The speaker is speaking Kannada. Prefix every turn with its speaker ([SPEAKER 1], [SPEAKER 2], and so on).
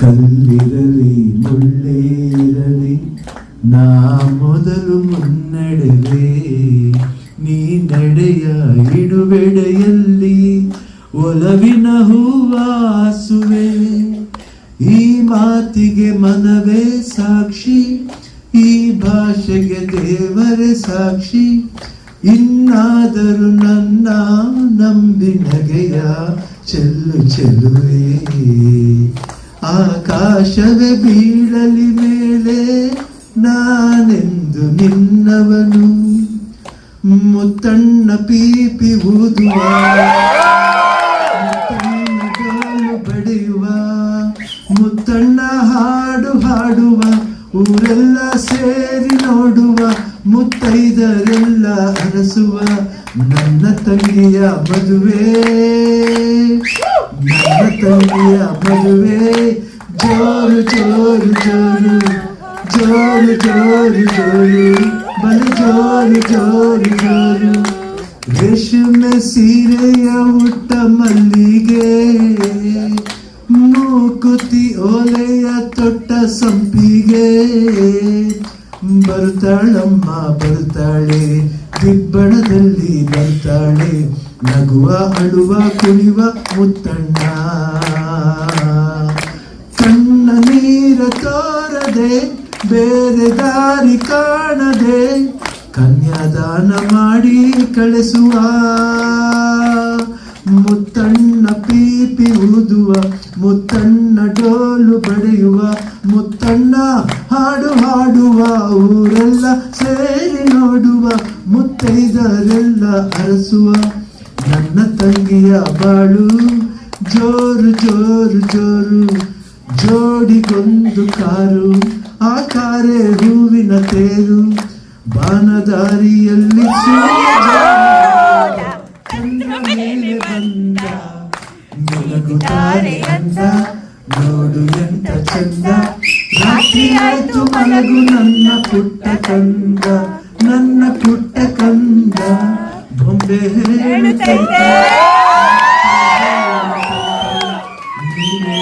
[SPEAKER 1] ಕಲ್ಲಿರಲಿ ಮುಳ್ಳೇರಲಿ, ನಾ ಮೊದಲು ಮುನ್ನಡೆವೆ ನೀ ನಡೆಯ ಇಡುವೆಡೆಯಲ್ಲಿ ಒಲವಿನ ಹೂವಾಸುವೆ. ಈ ಮಾತಿಗೆ ಮನವೇ ಸಾಕ್ಷಿ, ಈ ಭಾಷೆಗೆ ದೇವರೇ ಸಾಕ್ಷಿ. ಇನ್ನಾದರೂ ನನ್ನ ನಂಬಿ ನಗೆಯ ಚೆಲ್ಲು ಚೆಲುವೆ ಆಕಾಶವೇ ಬೀಳಲಿ ಮೇಲೆ ನಾನೆಂದು ನಿನ್ನವನು. ಮುತ್ತಣ್ಣ ಪೀಪಿ ಊದುವ ಬಡಿಯುವ, ಮುತ್ತಣ್ಣ ಹಾಡು ಹಾಡುವ, ಊರೆಲ್ಲ ಸೇರಿ ನೋಡುವ, ಮುತ್ತೈದರೆಲ್ಲ ಅರಸುವ ನನ್ನ ತಂಗಿಯ ಮದುವೆ. ನನ್ನ ತಂಗಿಯ ಮದುವೆ ಜೋರು ಜೋರು ಜೋರು ಜೋರು ಜೋರು ಜೋರು ಬಲು ಜೋರು ಜೋರು ಜೋರು ರೇಷ್ಮೆ ಸೀರೆಯ ಉಟ್ಟ ಮಲ್ಲಿಗೆ ಮೂಕುತಿ ಓಲೆಯ ತೊಟ್ಟ ಸಂಪಿಗೆ ಬರ್ತಾಳಮ್ಮ ಬರ್ತಾಳೆ ದಿಬ್ಬಣದಲ್ಲಿ ಬರ್ತಾಳೆ ನಗುವ, ಅಳುವ, ಕುಣಿವ ಮುತ್ತಣ್ಣ. ಕಣ್ಣ ನೀರ ತೋರದೆ, ಬೇರೆ ದಾರಿ ಕಾಣದೆ, ಕನ್ಯಾದಾನ ಮಾಡಿ ಕಳಿಸುವ. ಮುತ್ತಣ್ಣ ಪೀಪಿ ಊದುವ ಮುತ್ತಣ್ಣ ಡೋಲು ಬಡಿಯುವ ಮುತ್ತಣ್ಣ ಹಾಡು ಹಾಡುವ ಊರೆಲ್ಲ ಸೇರಿ ನೋಡುವ ಮುತ್ತೈದರೆಲ್ಲ ಅರಸುವ ನನ್ನ ತಂಗಿಯ ಬಾಳು. ಜೋರು ಜೋರು ಜೋರು ಜೋಡಿಗೊಂದು ಕಾರು ಆ ಕಾರೆ ಹೂವಿನ ತೇರು. ಬಾನದಾರಿಯಲ್ಲಿ ಬಂದ ಮಲಗುತ್ತಾರೆ ಅಂದ గోడు ఎంత చంద? రాత్రి ఆಯ್ತು మలగు నన్న పుట్ట కంద. నన్న పుట్ట కంద. బొంబೆ నీవే